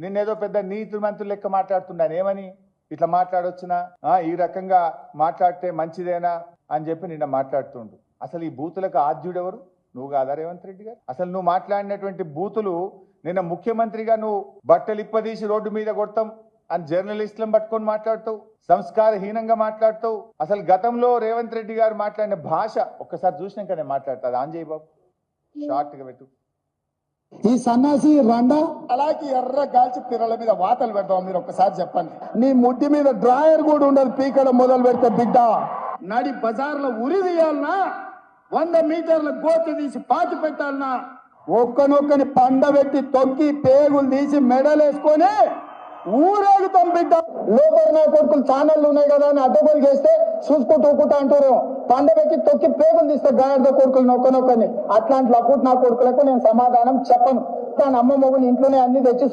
నిన్నేదో పెద్ద నీతి మంత్రులు లెక్క మాట్లాడుతున్నాను ఏమని? ఇట్లా మాట్లాడొచ్చునా? ఆ, ఈ రకంగా మాట్లాడితే మంచిదేనా? అని చెప్పి నిన్న మాట్లాడుతుండు. అసలు ఈ బూతులకు ఆద్యుడెవరు? నువ్వు కాదా రేవంత్ రెడ్డి గారు? అసలు నువ్వు మాట్లాడినటువంటి బూతులు నిన్న ముఖ్యమంత్రిగా నువ్వు బట్టలు ఇప్పదీసి రోడ్డు మీద కొడతాం అని జర్నలిస్టులను పట్టుకొని మాట్లాడుతావు సంస్కారహీనంగా మాట్లాడుతావు. అసలు గతంలో రేవంత్ రెడ్డి గారు మాట్లాడిన భాష ఒక్కసారి చూసినాక నేను మాట్లాడతా. ఆంజయ్ బాబు. షార్ట్గా పెట్టు. ఈ సన్నాసి రండ? అలాగే ఎర్ర గాల్చి పిర్రల మీద వాతలు పెడతాం మీరు ఒక్కసారి చెప్పండి. నీ ముడ్డి మీద డ్రాయర్ కూడా ఉండదు పీకడం మొదలు పెడితే బిడ్డ. నడి బజార్లో ఉరి తీయాలనా వంద మీటర్ల గోతి తీసి పాతి పెట్టాలనా? ఒక్కనొక్కని పండబెట్టి తొక్కి పేగులు తీసి మెడలేసుకొని ఊరేగి బిడ్డ లోపల నా కొడుకులు ఛానళ్ళు ఉన్నాయి కదా అని అడ్డగోలు చేస్తే చూసుకుంటూ ఊకుంటా అంటారు. పండబెట్టి తొక్కి పేగులు తీస్తే గాడిద కొడుకులు నొక్కనొక్కని. అట్లాంటి లప్పుడు నా కొడుకులకు నేను సమాధానం చెప్పను. తన అమ్మ మొగుని ఇంట్లోనే అన్ని తెచ్చి